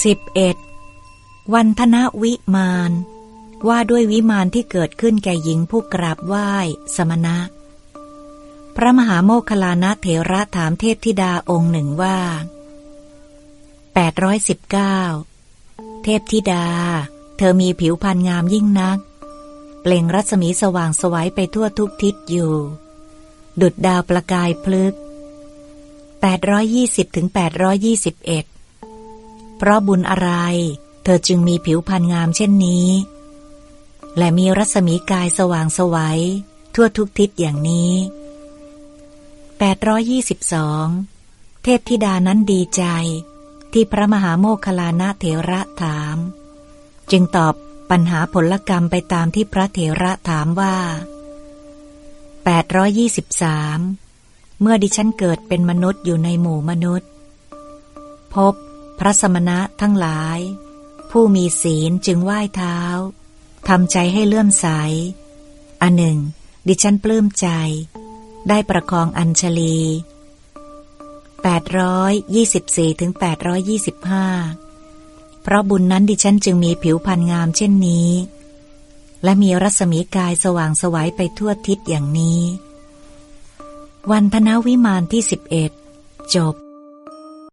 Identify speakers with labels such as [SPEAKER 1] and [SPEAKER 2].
[SPEAKER 1] 11. วันธนวิมานว่าด้วยวิมานที่เกิดขึ้นแก่หญิงผู้กราบไหว้สมณะ พระมหาโมคคลานะเถระถามเทพธิดาองค์หนึ่งว่า 819 เทพธิดา เธอมีผิวพรรณงามยิ่งนัก เปล่งรัศมีสว่างสวัยไปทั่วทุกทิศอยู่ ดุดดาวประกายพลึก820ถึง821 เพราะบุญอะไร เธอจึงมีผิวพรรณงามเช่นนี้ และมีรัศมีกายสว่างสวัยทั่วทุกทิศอย่างนี้ 822 เทพธิดานั้นดีใจ ที่พระมหาโมคคลานะเถระถาม จึงตอบปัญหาผลกรรมไปตามที่พระเถระถามว่า 823 เมื่อดิฉันเกิดเป็นมนุษย์อยู่ในหมู่มนุษย์ พบ พระสมณะทั้งหลาย ผู้มีศีลจึงไหว้เท้าทำใจให้เลื่อมใส อันหนึ่ง ดิฉันปลื้มใจ ได้ประคองอัญชลี 824ถึง825 เพราะบุญนั้นดิฉันจึงมีผิวพรรณงามเช่นนี้ และมีรัศมีกายสว่างสวัยไปทั่วทิศอย่างนี้ วันธนวิมานที่ 11 จบ